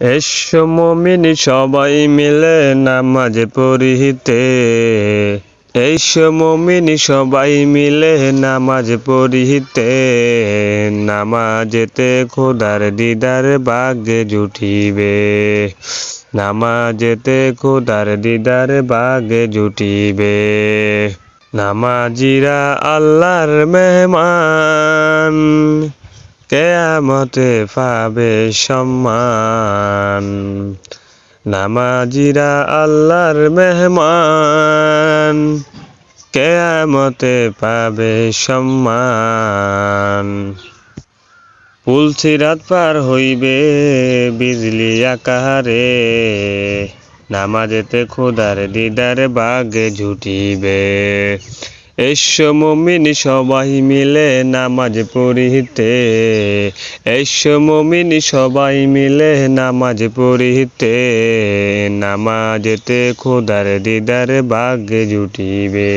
এসো সবাই মিলে নামাজ পড়িতে। এসো মমিন সবাই মিলে নামাজ পড়িতে। নামাজেতে খোদার দিদার বাগে জুটিবে। নামাজেতে খোদার দিদার বাগে জুটিবে। নামাজিরা আল্লাহর মেহমান। কেয়ামতে পাবে সম্মান। নামাজিরা আল্লাহর মেহমান। কেয়ামতে পাবে সম্মান। পুলসিরাত পার হইবে বিজলি আকারে। নামাজেতে খোদার দিদার বাগে ঝুটিবে। এসো মমিন সবাই মিলে নামাজ পড়িতে। এসো মমিন সবাই মিলে নামাজ পড়িতে। নামাজেতে খোদার দিদার বাগে জুটিবে।